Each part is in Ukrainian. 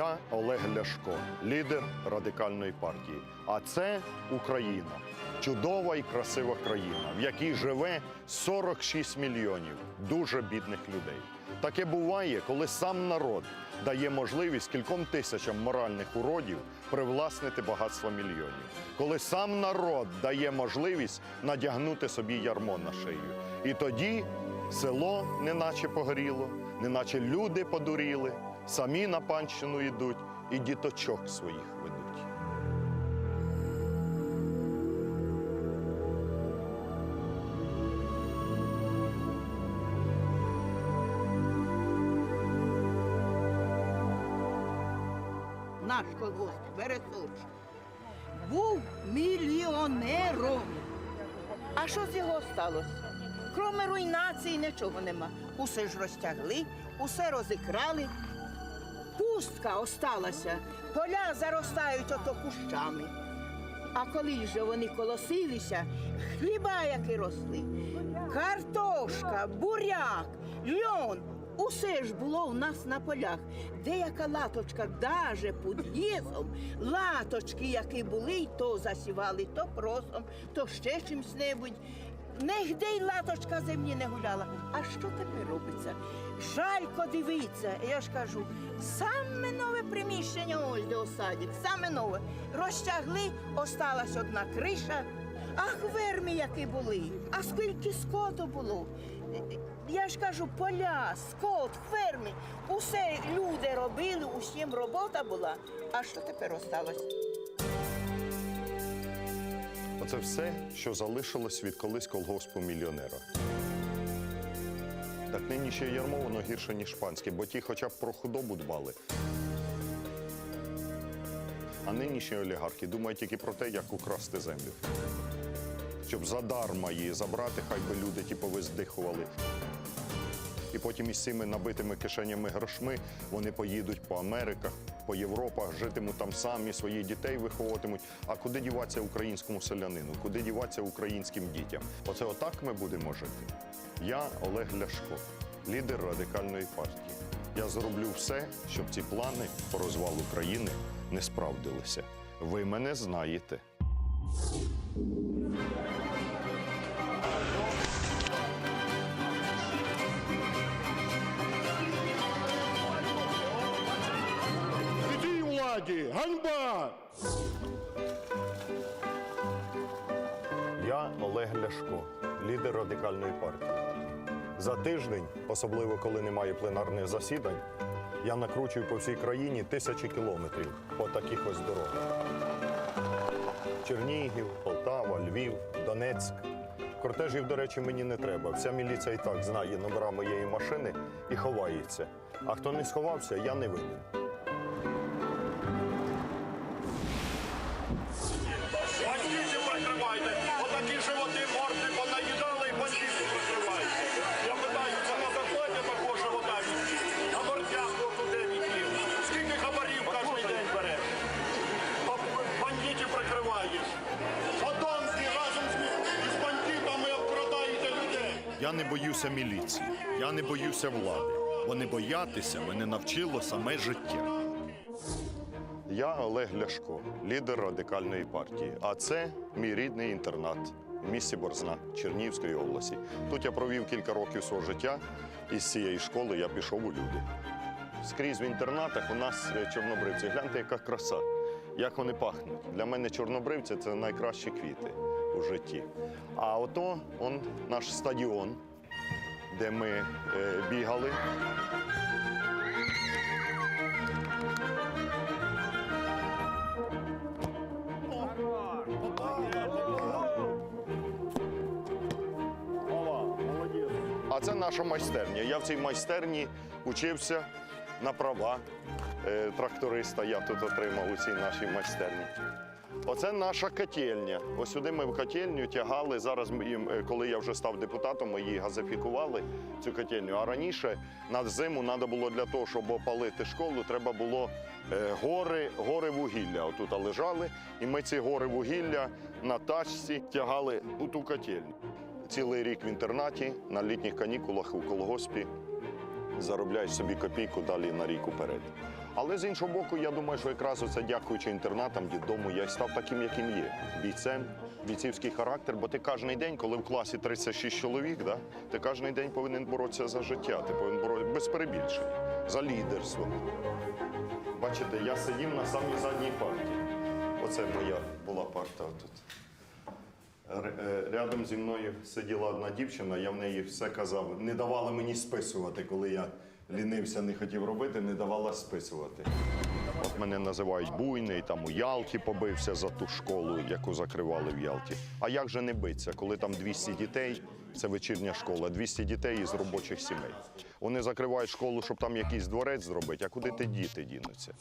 Я Олег Ляшко, лідер радикальної партії. А це Україна. Чудова і красива країна, в якій живе 46 мільйонів дуже бідних людей. Таке буває, коли сам народ дає можливість кільком тисячам моральних уродів привласнити багатство мільйонів. Коли сам народ дає можливість надягнути собі ярмо на шию. І тоді село неначе погоріло, неначе люди подуріли, самі на панщину йдуть і діточок своїх ведуть. наш колгосп Березович був мільйонером. А що з його сталося? Кроме руйнації нічого нема. Усе ж розтягли, усе розікрали. Пустка осталася, поля заростають ото кущами. А коли ж вони колосилися, хліба які росли, картошка, буряк, льон, усе ж було у нас на полях. Деяка латочка, даже під лісом, латочки, які були, то засівали, то просом, то ще чимсь небудь. Нігде й латочка землі не гуляла. А що тепер робиться? Жалько дивиться, я ж кажу, саме нове приміщення ось де осадів, саме нове. Розтягли, осталась одна криша. Ах, верми які були, а скільки скоту було. Я ж кажу, поля, скот, ферми, усе люди робили, усім робота була. А що тепер осталось? Оце все, що залишилось від колись колгоспу мільйонера. Так нині ще ярмо воно гірше, ніж панське, бо ті хоча б про худобу дбали. А нинішні олігархи думають тільки про те, як украсти землю. Щоб задарма її забрати, хай би люди ті повиздихували. І потім із цими набитими кишенями грошми вони поїдуть по Америках, по Європах, житимуть там самі, своїх дітей виховуватимуть. А куди діватися українському селянину? Куди діватися українським дітям? Оце отак ми будемо жити. Я Олег Ляшко, лідер радикальної партії. Я зроблю все, щоб ці плани по розвалу країни не справдилися. Ви мене знаєте. Владі! Ганьба! Я Олег Ляшко, лідер радикальної партії. За тиждень, особливо коли немає пленарних засідань, я накручую по всій країні тисячі кілометрів по таких ось дорогах. Чернігів, Полтава, Львів, Донецьк. Кортежів, до речі, мені не треба. Вся міліція і так знає номера моєї машини і ховається. А хто не сховався, я не винен. Я не боюся міліції, я не боюся влади. Бо не боятися мене навчило саме життя. Я Олег Ляшко, лідер радикальної партії. А це мій рідний інтернат в місті Борзна Чернігівської області. Тут я провів кілька років свого життя, і з цієї школи я пішов у люди. Скрізь в інтернатах у нас чорнобривці. Гляньте, яка краса, як вони пахнуть. Для мене чорнобривці це найкращі квіти у житті. А ото он наш стадіон, де ми е, бігали. А це наша майстерня. Я в цій майстерні учився на права е, тракториста. Я тут отримав у цій нашій майстерні. Оце наша котельня. Ось сюди ми в котельню тягали. Зараз е, коли я вже став депутатом, ми її газифікували, цю котельню. А раніше на зиму треба було для того, щоб опалити школу, треба було е, гори, гори вугілля. Отут лежали, і ми ці гори вугілля на тачці тягали у ту котельню. Цілий рік в інтернаті, на літніх канікулах у колгоспі заробляєш собі копійку далі на рік уперед. Але з іншого боку, я думаю, що якраз оце дякуючи інтернатам, дідому, я став таким, яким є. Бійцем, бійцівський характер, бо ти кожен день, коли в класі 36 чоловік, да, ти кожен день повинен боротися за життя, ти повинен боротися без перебільшення, за лідерство. Бачите, я сидів на самій задній парті. Оце моя була парта тут. Е, Рядом зі мною сиділа одна дівчина, я в неї все казав. Не давала мені списувати, коли я лінився, не хотів робити, не давала списувати. От мене називають буйний, там у Ялті побився за ту школу, яку закривали в Ялті. А як же не биться, коли там 200 дітей, це вечірня школа, 200 дітей із робочих сімей. Вони закривають школу, щоб там якийсь дворець зробити, а куди ти діти дінуться?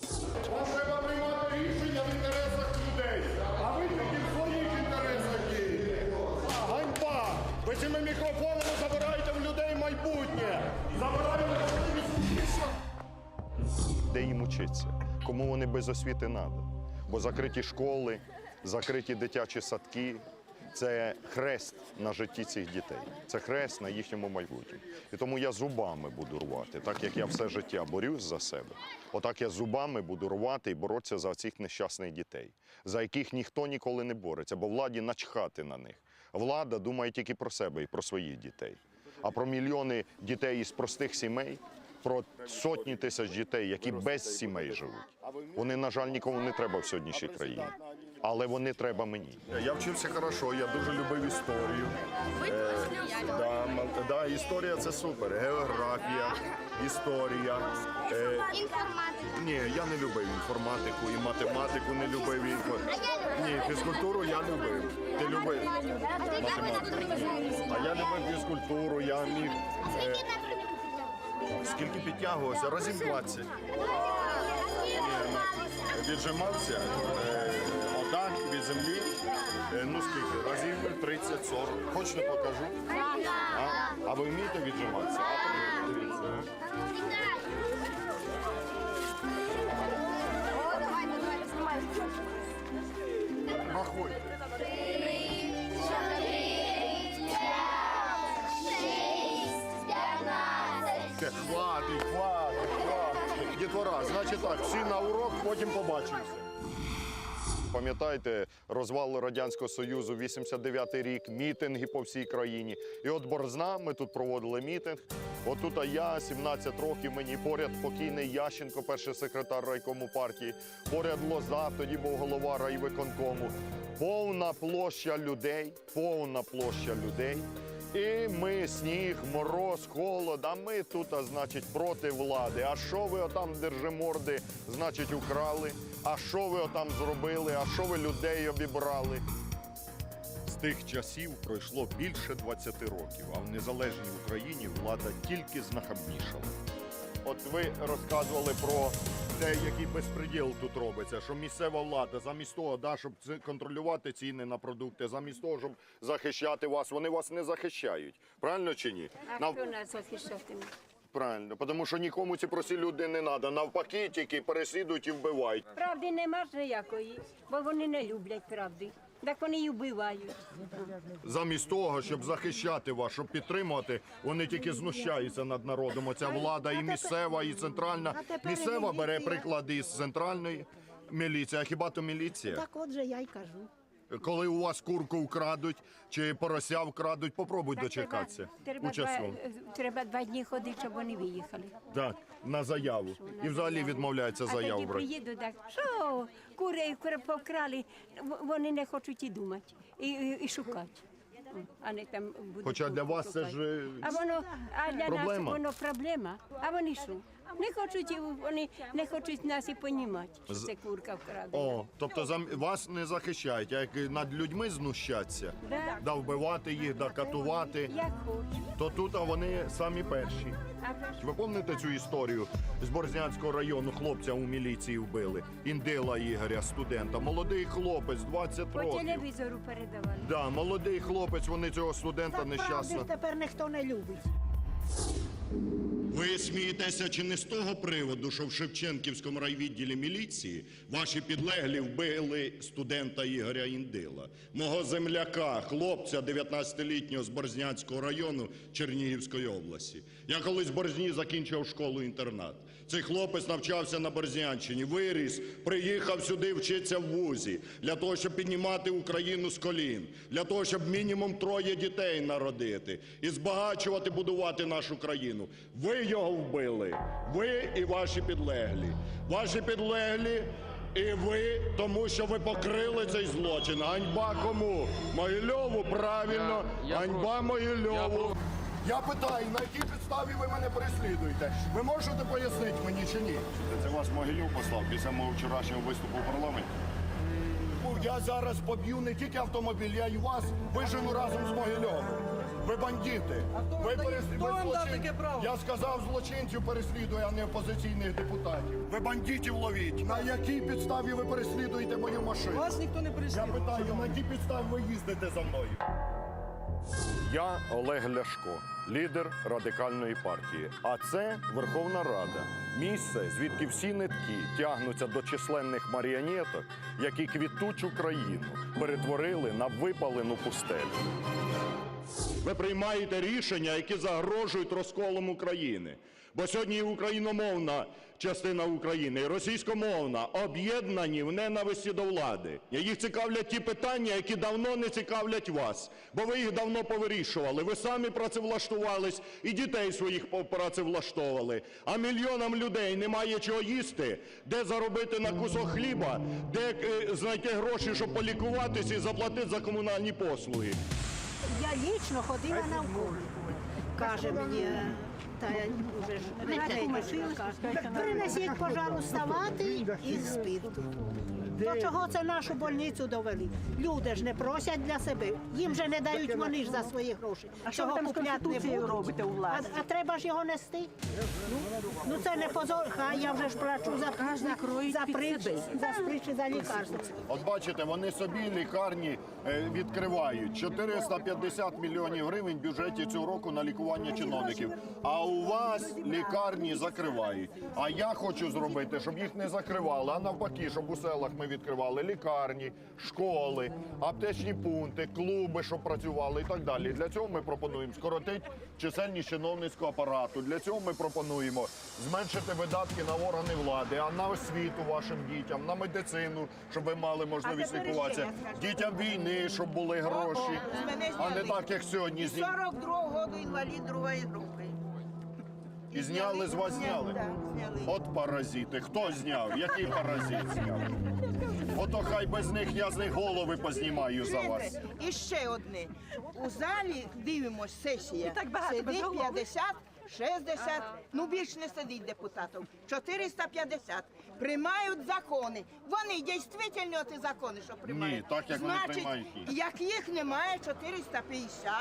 Вам треба приймати рішення в інтересах людей, а ви тільки в своїх інтересах дієте. Ганьба! Ви цими мікрофонами де їм учиться, кому вони без освіти треба. Бо закриті школи, закриті дитячі садки це хрест на житті цих дітей, це хрест на їхньому майбутньому. І тому я зубами буду рвати, так як я все життя борюсь за себе. Отак я зубами буду рвати і боротися за цих нещасних дітей, за яких ніхто ніколи не бореться, бо владі начхати на них. Влада думає тільки про себе і про своїх дітей. А про мільйони дітей із простих сімей про сотні тисяч дітей, які без сімей живуть. Вони, на жаль, нікому не треба в сьогоднішній країні. Але вони треба мені. Я вчився хорошо, я дуже любив історію. Е, да, да, історія це супер. Географія, історія. Е, ні, я не любив інформатику і математику не любив. Ні, фізкультуру я любив. Ти любив математику? А я любив фізкультуру, я міг. Е, скільки підтягувався? Разів 20. Віджимався е, отак від землі. Е, ну скільки? Разів 30-40. Хочете покажу? А, а ви вмієте віджиматися? А, Дітвора, значить так, всі на урок, потім побачимося. Пам'ятаєте розвал Радянського Союзу, 89-й рік, мітинги по всій країні. І от Борзна, ми тут проводили мітинг. Отут а я, 17 років, мені поряд покійний Ященко, перший секретар райкому партії, поряд Лоза, тоді був голова райвиконкому. Повна площа людей, повна площа людей. І ми сніг, мороз, холод, а ми тут, а, значить, проти влади. А що ви отам держиморди, значить, украли? А що ви отам зробили? А що ви людей обібрали? З тих часів пройшло більше 20 років, а в незалежній Україні влада тільки знахабнішала. От ви розказували про те, який безпреділ тут робиться, що місцева влада замість того, да, щоб контролювати ціни на продукти, замість того, щоб захищати вас, вони вас не захищають. Правильно чи ні? А Нав- хто нас захищатиме? Правильно, тому що нікому ці прості люди не треба. Навпаки, тільки переслідують і вбивають. Правди нема ж ніякої, бо вони не люблять правди. Так вони і вбивають. Замість того, щоб захищати вас, щоб підтримувати, вони тільки знущаються над народом. Оця влада і місцева, і центральна. Місцева бере приклади із центральної міліції. А хіба то міліція? Так отже я й кажу. Коли у вас курку вкрадуть чи порося вкрадуть, попробуй Так дочекатися. Треба, треба, два, треба два дні ходити, щоб вони виїхали. Так, на заяву. І взагалі відмовляється А заяву брати. приїду, так, що кури повкрали, вони не хочуть і думати, і, і, і шукати. А не там буде. Хоча для вас це ж, е, а воно, а для проблема. нас воно проблема. А вони що? Не хочуть, і вони не хочуть нас і понімати, що це курка вкрадена. О, тобто зам... вас не захищають, а як над людьми знущаться, Да. да вбивати їх, да катувати, Як хочуть. то тут а вони самі перші. Ви пам'ятаєте цю історію з Борзнянського району хлопця у міліції вбили? Індила Ігоря, студента. Молодий хлопець, 20 по років. телевізору передавали. Да, молодий хлопець, вони цього студента Так правди нещасно. тепер ніхто не любить. Ви смієтеся чи не з того приводу, що в Шевченківському райвідділі міліції ваші підлеглі вбили студента Ігоря Індила, мого земляка, хлопця 19-літнього з Борзнянського району Чернігівської області. Я колись в Борзні закінчив школу-інтернат. Цей хлопець навчався на Борзнянщині, виріс, приїхав сюди вчитися в вузі для того, щоб піднімати Україну з колін, для того, щоб мінімум троє дітей народити і збагачувати, будувати нашу країну. Ви його вбили, ви і ваші підлеглі. Ваші підлеглі і ви, тому що ви покрили цей злочин. Ганьба кому? Могильову, правильно, ганьба Могильову. Я питаю, на якій підставі ви мене переслідуєте? Ви можете пояснити мені чи ні? Це вас Могильов послав після мого вчорашнього виступу в парламенті. Ну, Я зараз поб'ю не тільки автомобіль, я і вас вижену разом з Могильовим. Ви бандити. Ви переслідуєте злочин... Я сказав, злочинців переслідує, а не опозиційних депутатів. Ви бандитів ловіть. На якій підставі ви переслідуєте мою машину? Вас ніхто не Я переслідує. питаю, на якій підставі ви їздите за мною? Я Олег Ляшко, лідер радикальної партії. А це Верховна Рада, місце, звідки всі нитки тягнуться до численних маріонеток, які квітучу країну перетворили на випалену пустелю. Ви приймаєте рішення, які загрожують розколом України. Бо сьогодні україномовна частина України, російськомовна об'єднані в ненависті до влади. Їх цікавлять ті питання, які давно не цікавлять вас, бо ви їх давно повирішували. Ви самі працевлаштувались і дітей своїх працевлаштовували. А мільйонам людей немає чого їсти, де заробити на кусок хліба, де е, знайти гроші, щоб полікуватися і заплатити за комунальні послуги. Я лічно ходила на. Каже мені, та я вже принесіть, пожалуйста, вати і спирту. До чого це нашу больницю довели? Люди ж не просять для себе. Їм же не дають вони ж за свої гроші. А що там купляти не будуть? робите у? А, а треба ж його нести. Ну, ну це не позор. Хай я вже ж плачу за, за, кроїть за під за стрічі, за лікарство. От бачите, вони собі лікарні е, відкривають 450 мільйонів гривень в бюджеті цього року на лікування чиновників. А у вас лікарні закривають. А я хочу зробити, щоб їх не закривали, а навпаки, щоб у селах ми відкривали лікарні, школи, аптечні пункти, клуби, щоб працювали і так далі. Для цього ми пропонуємо скоротити чисельність чиновницького апарату. Для цього ми пропонуємо зменшити видатки на органи влади, а на освіту вашим дітям, на медицину, щоб ви мали можливість лікуватися. Дітям війни, щоб були гроші, а не так, як сьогодні. І зні- 42-го року інвалід другої групи. І зняли з вас зняли. От паразити. Хто зняв? Який паразит зняв? Ото хай без них я з них голови познімаю за вас. І ще одне. У залі дивимось сесія. так багато Сидить безголових. 50, 60, ну більш не сидить депутатів. 450. Приймають закони. Вони дійсно ті закони, що приймають. Ні, так, як вони Значить, приймають, ні. як їх немає 450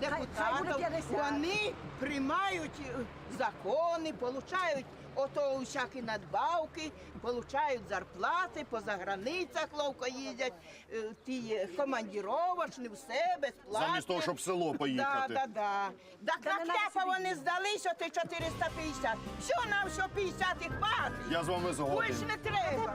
депутатів, вони приймають е, закони, получають ото всякі надбавки, получають зарплати, по заграницях ловко їздять, е, ті командіровочні, все безплатно. Замість того, щоб в село поїхати. Да, да, да. Так Та на не надо кляпа собі вони здались, оти 450. Що нам, що 50 їх хватить. Я з вами згоден. Більш не треба.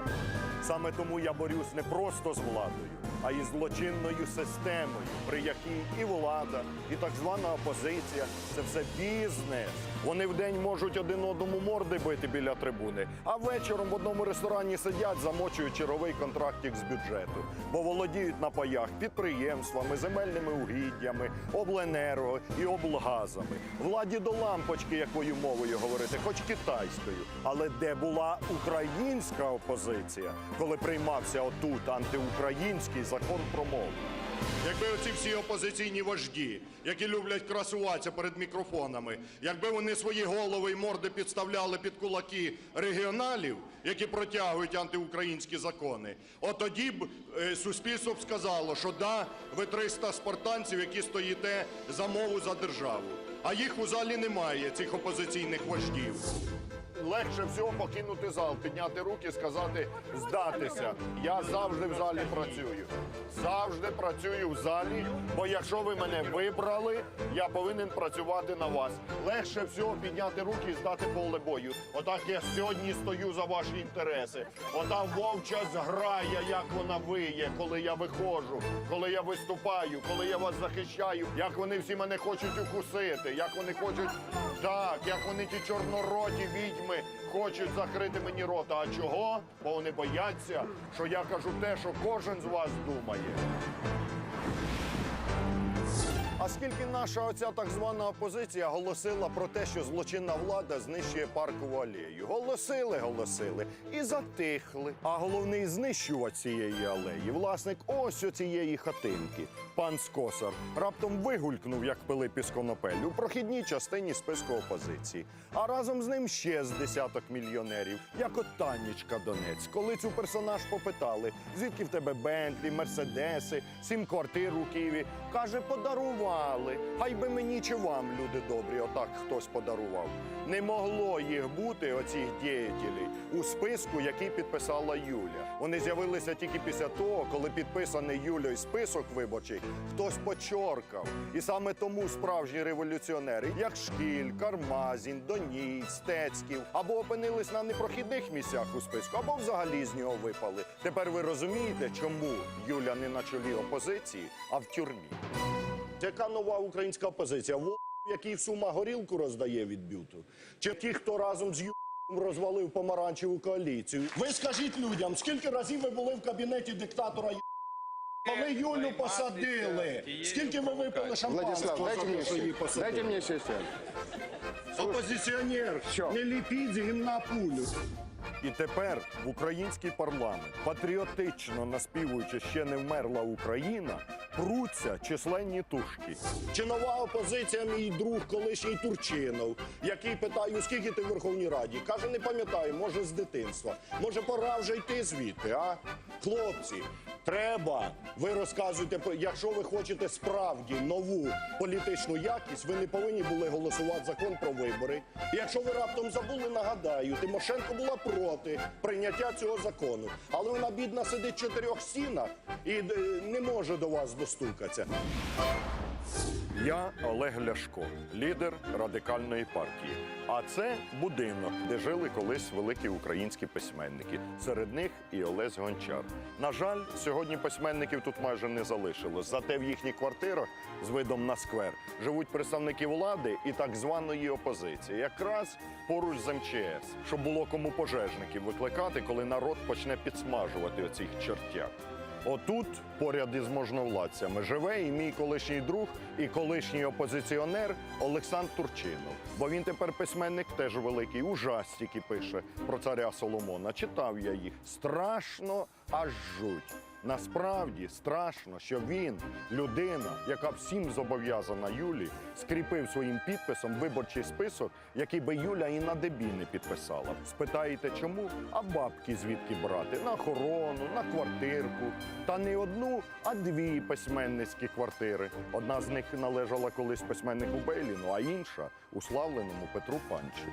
Саме тому я борюсь не просто з владою, а й злочинною системою, при якій і влада, і так звана опозиція це все бізнес. Вони вдень можуть один одному морди бити біля трибуни, а вечором в одному ресторані сидять, замочують черговий контрактик з бюджету, бо володіють на паях підприємствами, земельними угіддями, обленерго і облгазами. Владі до лампочки, якою мовою говорити, хоч китайською. Але де була українська опозиція, коли приймався отут антиукраїнський закон про мову? Якби оці всі опозиційні вожді, які люблять красуватися перед мікрофонами, якби вони свої голови і морди підставляли під кулаки регіоналів, які протягують антиукраїнські закони, от тоді б е, суспільство б сказало, що да, ви 300 спартанців, які стоїте за мову за державу. А їх у залі немає, цих опозиційних вождів. Легше всього покинути зал, підняти руки, сказати здатися. Я завжди в залі працюю. Завжди працюю в залі, бо якщо ви мене вибрали, я повинен працювати на вас. Легше всього підняти руки і здати поле бою. Отак я сьогодні стою за ваші інтереси. Ота вовча зграя, як вона виє, коли я виходжу, коли я виступаю, коли я вас захищаю, як вони всі мене хочуть укусити, як вони хочуть так, як вони ті чорнороті відьми хочуть закрити мені рота. А чого? Бо вони бояться, що я кажу те, що кожен з вас думає. А скільки наша оця так звана опозиція голосила про те, що злочинна влада знищує паркову алею. Голосили, голосили і затихли. А головний знищувач цієї алеї, власник ось оцієї хатинки, пан Скосар, раптом вигулькнув, як Пилип із Конопель, у прохідній частині списку опозиції. А разом з ним ще з десяток мільйонерів, як от Танічка Донець. Коли цю персонаж попитали, звідки в тебе Бентлі, Мерседеси, сім квартир у Києві, каже, подарували. Хай би мені чи вам, люди добрі, отак хтось подарував. Не могло їх бути, оцих діятелів, у списку, який підписала Юля. Вони з'явилися тільки після того, коли підписаний Юлею список виборчий, хтось почоркав. І саме тому справжні революціонери, як Шкіль, Кармазін, Доній, Стецьків, або опинились на непрохідних місцях у списку, або взагалі з нього випали. Тепер ви розумієте, чому Юля не на чолі опозиції, а в тюрмі. Яка нова українська опозиція? Во, який в сума горілку роздає від бюту? Чи ті, хто разом з ю розвалив помаранчеву коаліцію? Ви скажіть людям, скільки разів ви були в кабінеті диктатора ю... Коли Юлю посадили, скільки ви випили шампанського Владислав, дайте за те, мне, що її дайте посадили? мне ще сядь. Опозиціонер, Що? не ліпіть з гімна пулю. І тепер в український парламент, патріотично наспівуючи ще не вмерла Україна, пруться численні тушки. Чи нова опозиція, мій друг, колишній Турчинов, який питаю, скільки ти в Верховній Раді? Каже, не пам'ятаю, може з дитинства. Може, пора вже йти звідти, а? Хлопці, треба. Ви розказуєте, якщо ви хочете справді нову політичну якість, ви не повинні були голосувати закон про вибори. Якщо ви раптом забули, нагадаю, Тимошенко була проти прийняття цього закону. Але вона бідна сидить в чотирьох стінах і е, не може до вас достукатися. Я Олег Ляшко, лідер радикальної партії. А це будинок, де жили колись великі українські письменники. Серед них і Олесь Гончар. На жаль, сьогодні письменників тут майже не залишилось. Зате в їхніх квартирах з видом на сквер живуть представники влади і так званої опозиції, якраз поруч з МЧС, щоб було кому пожежників викликати, коли народ почне підсмажувати оцих чертяк. Отут, поряд із можновладцями, живе і мій колишній друг, і колишній опозиціонер Олександр Турчинов. Бо він тепер письменник теж великий, ужастики пише про царя Соломона. Читав я їх. Страшно аж жуть. Насправді страшно, що він, людина, яка всім зобов'язана Юлі, скріпив своїм підписом виборчий список, який би Юля і на дебі не підписала. Спитаєте, чому? А бабки звідки брати? На охорону, на квартирку. Та не одну, а дві письменницькі квартири. Одна з них належала колись письменнику Бейліну, а інша уславленому Петру Панчу.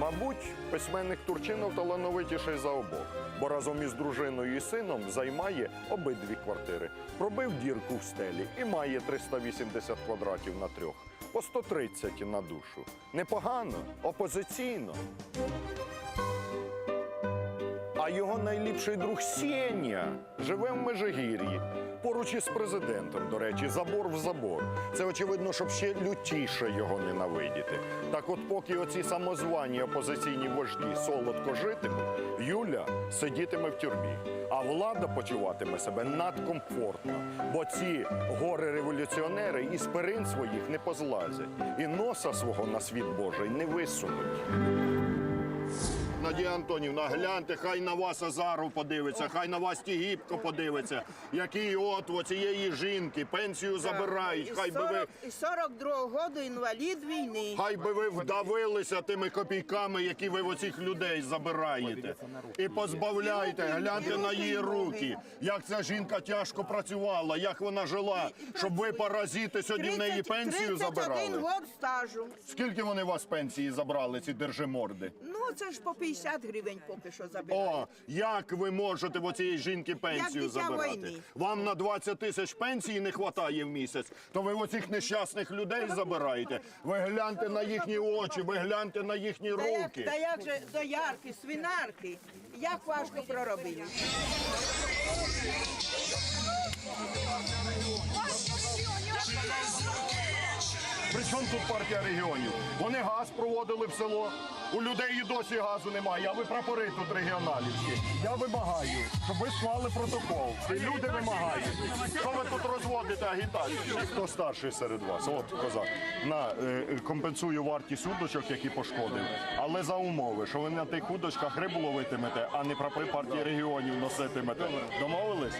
Мабуть, письменник Турчинов талановитіший за обох, бо разом із дружиною і сином займає обидві квартири. Пробив дірку в стелі і має 380 квадратів на трьох, по 130 на душу. Непогано, опозиційно. А його найліпший друг Сєня живе в Межигір'ї. Поруч із президентом, до речі, забор в забор. Це очевидно, щоб ще лютіше його ненавидіти. Так от, поки оці самозвані опозиційні вожді солодко житимуть, Юля сидітиме в тюрмі, а влада почуватиме себе надкомфортно, бо ці гори-революціонери із перин своїх не позлазять і носа свого на світ Божий не висунуть. Надія Антонівна, гляньте, хай на вас Азаров подивиться, хай на вас Тігіпко подивиться, які от у цієї жінки пенсію забирають, хай би ви. І 42-го року інвалід війни. Хай би ви вдавилися тими копійками, які ви в оцих людей забираєте. І позбавляйте, гляньте на її руки, як ця жінка тяжко працювала, як вона жила, щоб ви паразити сьогодні в неї 30 пенсію 31 забирали. год стажу. Скільки вони вас пенсії забрали, ці держиморди? Ну, це ж по 50 гривень поки що забирають. О, як ви можете в оцієї жінки пенсію дитя забирати? війни. Вам на 20 тисяч пенсії не вистачає в місяць, то ви оцих нещасних людей забираєте. Ви гляньте на їхні очі, ви гляньте на їхні Та як, руки. та як же доярки, свинарки, як важко проробили. При чому тут партія регіонів? Вони газ проводили в село. У людей і досі газу немає, а ви прапори тут регіоналівські. Я вимагаю, щоб ви склали протокол. І люди вимагають. Що ви тут розводите агітацію? Хто старший серед вас? От козак. На е, компенсую вартість удочок, які пошкодив. Але за умови, що ви на тих удочках рибу ловитимете, а не прапори партії регіонів носитимете. Домовились?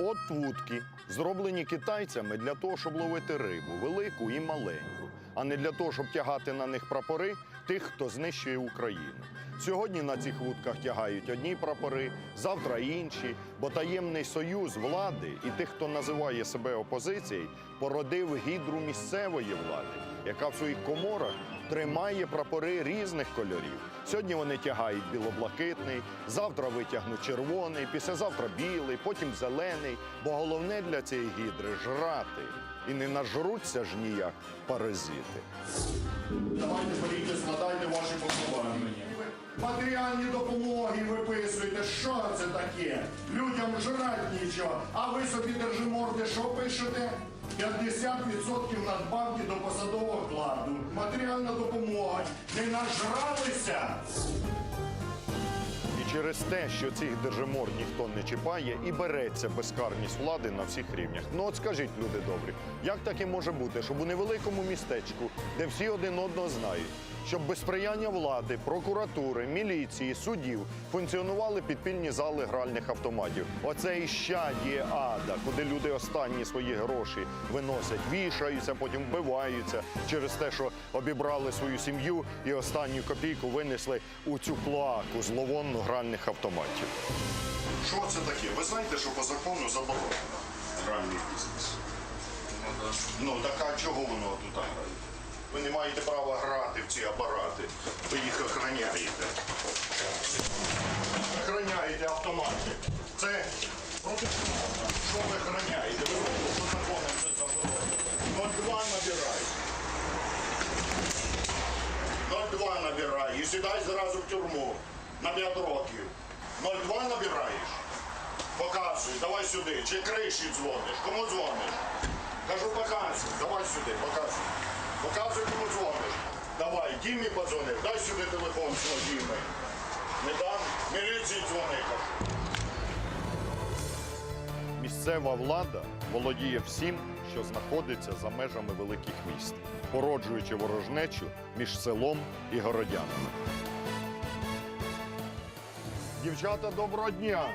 От вудки, зроблені китайцями для того, щоб ловити рибу, велику і маленьку, а не для того, щоб тягати на них прапори тих, хто знищує Україну. Сьогодні на цих вудках тягають одні прапори, завтра інші, бо таємний союз влади і тих, хто називає себе опозицією, породив гідру місцевої влади, яка в своїх коморах тримає прапори різних кольорів. Сьогодні вони тягають білоблакитний, завтра витягнуть червоний, післязавтра білий, потім зелений. Бо головне для цієї гідри жрати. І не нажруться ж ніяк паразити. Давайте беріть, складайте ваші повноваження. Матеріальні допомоги виписуєте. Що це таке? Людям жрать нічого. А ви собі держиморди, що пишете? 50% надбавки до посадового окладу. Матеріальна допомога. Не нажралися? І через те, що цих держимор ніхто не чіпає, і береться безкарність влади на всіх рівнях. Ну от скажіть, люди добрі, як таке може бути, щоб у невеликому містечку, де всі один одного знають, щоб без сприяння влади, прокуратури, міліції, судів функціонували підпільні зали гральних автоматів. Оце і щадіє ада, куди люди останні свої гроші виносять, вішаються, потім вбиваються через те, що обібрали свою сім'ю і останню копійку винесли у цю клоаку зловонну гральних автоматів. Що це таке? Ви знаєте, що по закону заборонено гральний бізнес? Ну так а чого воно тут грає? Ви не маєте права грати в ці апарати. Ви їх охороняєте. Охороняєте автомати. Це проти що ви охороняєте? Ви по законам це заборонено. 02 набирай. 02 набирай і сідай зразу в тюрму на 5 років. 02 набираєш? Показуй, давай сюди. Чи криші дзвониш? Кому дзвониш? Кажу, показуй, давай сюди, показуй. Показуй, кому дзвониш. Давай, Дімі подзвонив, дай сюди телефон свого Діми. Не дам, міліції дзвони, кажу. Місцева влада володіє всім, що знаходиться за межами великих міст, породжуючи ворожнечу між селом і городянами. Дівчата, доброго дня!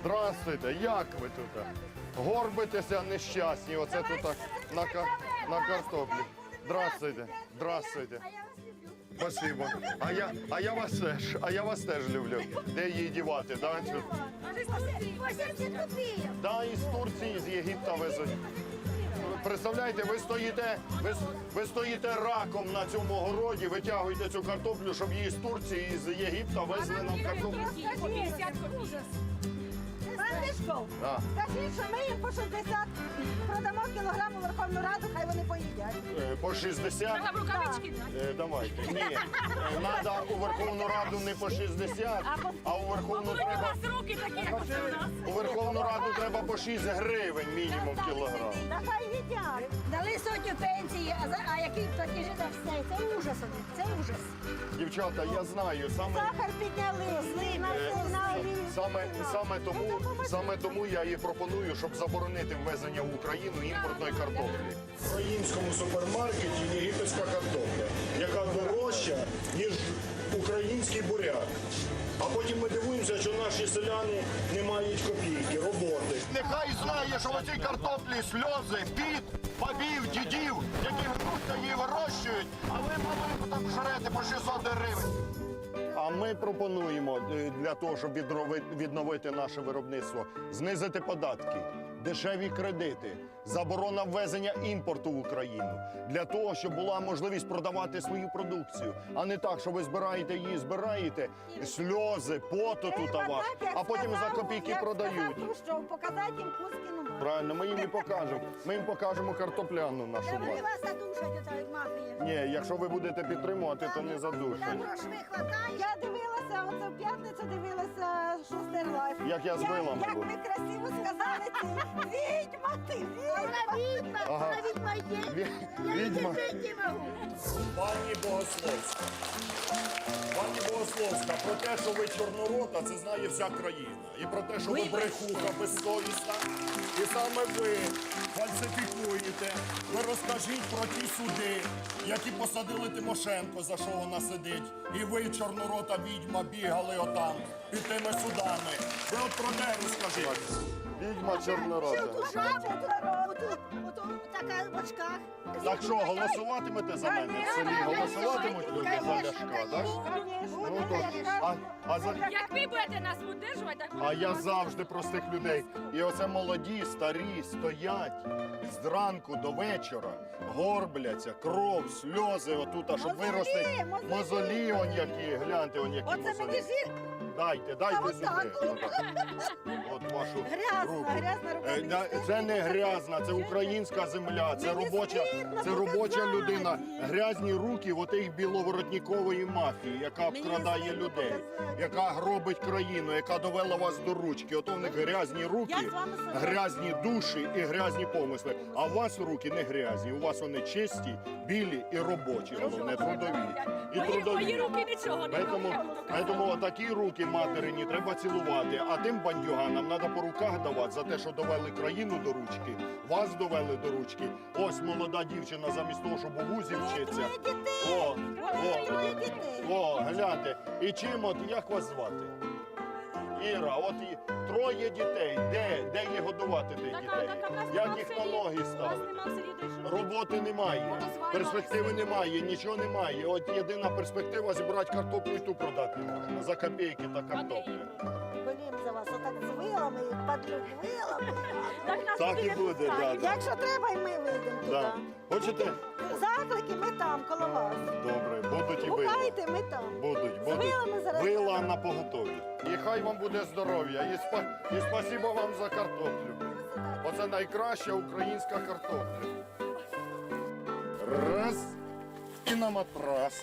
Здравствуйте, як ви тут? Горбитеся нещасні, оце тут так на, ка- на картоплі. Здравствуйте, здравствуйте. Спасибо. А я, а я вас теж, а я вас теж люблю. Де її дівати, да? Да, із Турції, з Єгипта везуть. Представляєте, ви стоїте, ви, с- ви стоїте раком на цьому городі, витягуєте цю картоплю, щоб її з Турції, з Єгипта везли нам картоплю. Пан Да. скажіть, що ми їм по 60 продамо кілограм у Верховну Раду, хай вони поїдять. Е, По 60. Е, Давайте. Ні. Треба у Верховну Раду не по 60, а у Верховну треба. У Верховну Раду треба по 6 гривень мінімум кілограм. Та хай їдять. Дали сотню пенсії, пенсії, а, за, а який платежі за все. Це ужас один, це ужас. Дівчата, я знаю, саме Сахар підняли, зли, е, на саме, саме тому ну, саме тому я і пропоную, щоб заборонити ввезення в Україну імпортної картоплі. В українському супермаркеті єгипетська картопля, яка дорожча, ніж український буряк. А потім ми дивуємося, що наші селяни не мають копійки що в цій картоплі сльози, піт, бабів, дідів, які грудья її вирощують, а ви малинку там жрете по 600 гривень. А ми пропонуємо е, для того, щоб віднови- відновити наше виробництво, знизити податки, дешеві кредити, заборона ввезення імпорту в Україну для того, щоб була можливість продавати свою продукцію, а не так, що ви збираєте її, збираєте сльози, поту тут а ваш, а потім за копійки продають. Що показати їм мать. Правильно, ми їм і покажемо. Ми їм покажемо картопляну нашу Та вони вас задушать, як мафія. Ні, якщо ви будете підтримувати, то не Там задушать. грошви хватає. Я дивилася, оце в п'ятницю дивилася Шустер Лайф. Як я з вилами Як був. ви красиво сказали, ти відьма, ти відьма. Вона відьма, Ага. вона відьма. Ві- Я її Відьма. не можу. Пані Богословська. Пані Богословська, про те, що ви чорнорота, це знає вся країна. І про те, що ви брехуха безсовісна. І саме ви фальсифікуєте. Ви розкажіть про ті суди, які посадили Тимошенко, за що вона сидить. І ви, чорнорота відьма, бігали отам під тими судами. Ви от про те розкажіть. Відьма чорнорода. Тут жаба, тут, отут, отут, така в очках. Так що, голосуватимете за мене в селі? Голосуватимуть люди за Ляшка, так? Ну, то, а, а, за, Як ви будете нас удержувати, так а я завжди простих людей. І оце молоді, старі стоять зранку до вечора, горбляться, кров, сльози отут, а щоб вирости мозолі. мозолі, он які, гляньте, он які Оце мені мозолі. жир Дайте, дайте сюди. От вашу грязна, руку. грязна рука. Е, да. Це не грязна, це українська земля, це Мені робоча, стидно це робоча показати. людина. Грязні руки отих біловоротнікової мафії, яка Мені обкрадає стидно людей, показати. яка гробить країну, яка довела вас до ручки. Ото в них грязні руки, Я з вами согласна. грязні душі і грязні помисли. А у вас руки не грязні, у вас вони чисті, білі і робочі, головне трудові. І мої, мої руки нічого не Поэтому, роблять. поэтому такі руки материні треба цілувати, а тим бандюганам треба по руках давати за те, що довели країну до ручки, вас довели до ручки. Ось молода дівчина замість того, щоб у вузі вчиться. О, о, о, гляньте. І чим от, як вас звати? Іра, от і троє дітей. Де? Де їх годувати тих дітей? така в нас Як їх на ноги ставити? Роботи немає, перспективи немає, нічого немає. От єдина перспектива зібрати картоплю і ту продати не можна. За копійки та картоплю. Болім за вас, отак з вилами, падлюк вилами. Так, Так і буде. Якщо треба, і ми вийдемо туди. Да. Хочете? Заклики ми там, коло вас. Добре, будуть і вила. Гукайте, ми там. Будуть, З будуть. вилами зараз. Вила на поготові. І хай вам буде здоров'я. І, спа... і спасибо вам за картоплю. Оце найкраща українська картопля. Раз і на матрас.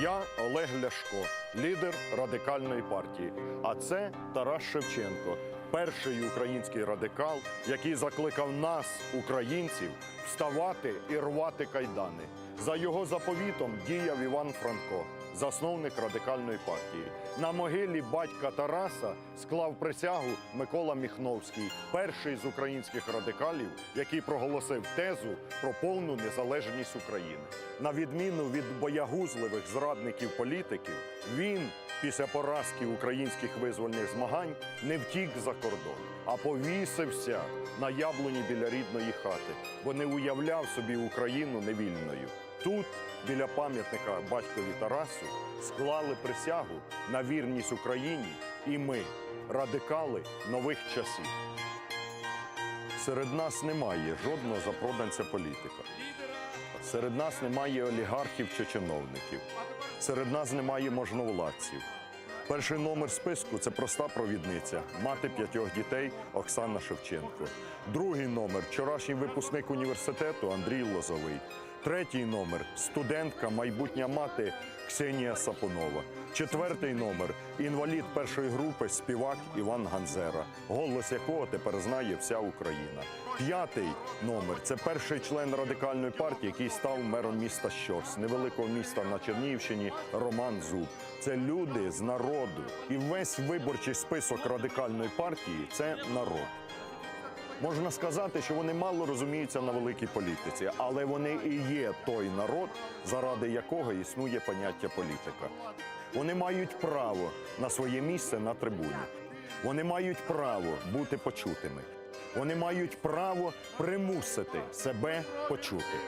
Я Олег Ляшко, лідер радикальної партії. А це Тарас Шевченко, перший український радикал, який закликав нас, українців, вставати і рвати кайдани. За його заповітом діяв Іван Франко, засновник радикальної партії. На могилі батька Тараса склав присягу Микола Міхновський, перший з українських радикалів, який проголосив тезу про повну незалежність України. На відміну від боягузливих зрадників політиків, він після поразки українських визвольних змагань не втік за кордон, а повісився на яблуні біля рідної хати, бо не уявляв собі Україну невільною. Тут, біля пам'ятника батькові Тарасу, склали присягу на вірність Україні і ми, радикали нових часів. Серед нас немає жодного запроданця політика. Серед нас немає олігархів чи чиновників. Серед нас немає можновладців. Перший номер списку це проста провідниця, мати п'ятьох дітей Оксана Шевченко. Другий номер вчорашній випускник університету Андрій Лозовий. Третій номер студентка, майбутня мати Ксенія Сапунова. Четвертий номер інвалід першої групи, співак Іван Ганзера, голос якого тепер знає вся Україна. П'ятий номер це перший член радикальної партії, який став мером міста Щорс, невеликого міста на Чернігівщині Роман Зуб. Це люди з народу. І весь виборчий список радикальної партії це народ. Можна сказати, що вони мало розуміються на великій політиці, але вони і є той народ, заради якого існує поняття політика. Вони мають право на своє місце на трибуні. Вони мають право бути почутими. Вони мають право примусити себе почути.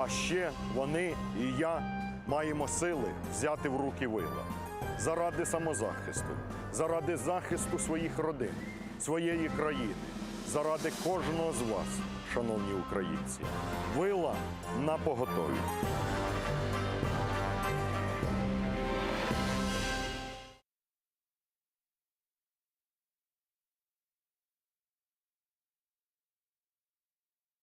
А ще вони і я маємо сили взяти в руки вила заради самозахисту, заради захисту своїх родин, своєї країни, заради кожного з вас, шановні українці. Вила на поготові.